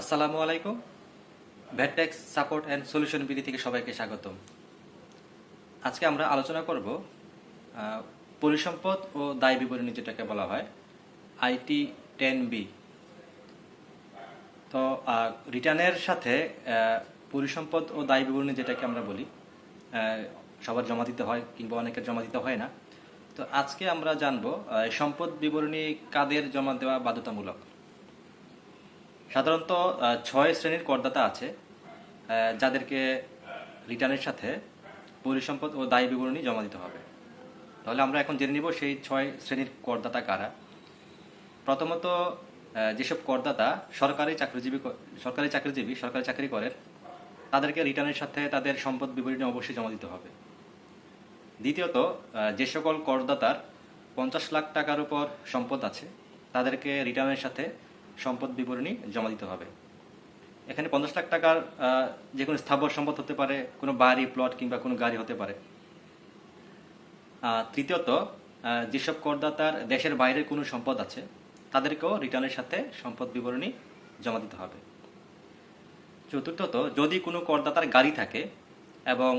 আসসালামু আলাইকুম। Vatex support and solution BD থেকে সবাইকে স্বাগতম। আজকে আমরা আলোচনা করব পরিসম্পদ ও দায় বিবরণী যেটাকে বলা হয় আইটি টেন বি। তো রিটার্নের সাথে পরিসম্পদ ও দায় বিবরণী যেটাকে আমরা বলি সবার জমা দিতে হয় কিংবা অনেকের জমা দিতে হয় না। তো আজকে আমরা জানব সম্পদ বিবরণী কাদের জমা দেওয়া বাধ্যতামূলক? সাধারণত ছয় শ্রেণির করদাতা আছে যাদেরকে রিটার্নের সাথে পরিসম্পদ ও দায় বিবরণী জমা দিতে হবে। তাহলে আমরা এখন জেনে নিব সেই ছয় শ্রেণির করদাতা কারা। প্রথমত যেসব করদাতা সরকারি চাকরিজীবী সরকারি চাকরিজীবী সরকারি চাকরি করেন, তাদেরকে রিটার্নের সাথে তাদের সম্পদ বিবরণী অবশ্যই জমা দিতে হবে। দ্বিতীয়ত যে সকল করদাতার পঞ্চাশ লাখ টাকার উপর সম্পদ আছে, তাদেরকে রিটার্নের সাথে সম্পদ বিবরণী জমা দিতে হবে। এখানে পঞ্চাশ লাখ টাকার যে কোনো স্থাবর সম্পদ হতে পারে, কোনো বাড়ি প্লট কিংবা কোনো গাড়ি হতে পারে। তৃতীয়ত যেসব করদাতার দেশের বাইরের কোনো সম্পদ আছে, তাদেরকেও রিটার্নের সাথে সম্পদ বিবরণী জমা দিতে হবে। চতুর্থত, যদি কোনো করদাতার গাড়ি থাকে এবং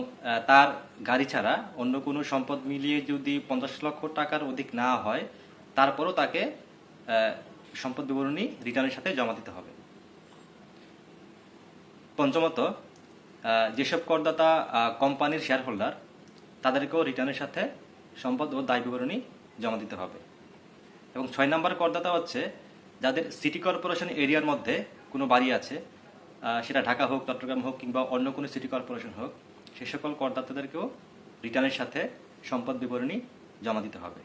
তার গাড়ি ছাড়া অন্য কোনো সম্পদ মিলিয়ে যদি পঞ্চাশ লক্ষ টাকার অধিক না হয়, তারপরও তাকে সম্পদ বিবরণী রিটার্নের সাথে জমা দিতে হবে। পঞ্চমত যেসব করদাতা কোম্পানির শেয়ার হোল্ডার তাদেরকেও রিটার্নের সাথে সম্পদ ও দায় বিবরণী জমা দিতে হবে। এবং ছয় নম্বর করদাতা হচ্ছে, যাদের সিটি কর্পোরেশন এরিয়ার মধ্যে কোনো বাড়ি আছে সেটা ঢাকা হোক, চট্টগ্রাম হোক, কিংবা অন্য কোনো সিটি কর্পোরেশন হোক, সে সকল করদাতাদেরকেও রিটার্নের সাথে সম্পদ বিবরণী জমা দিতে হবে।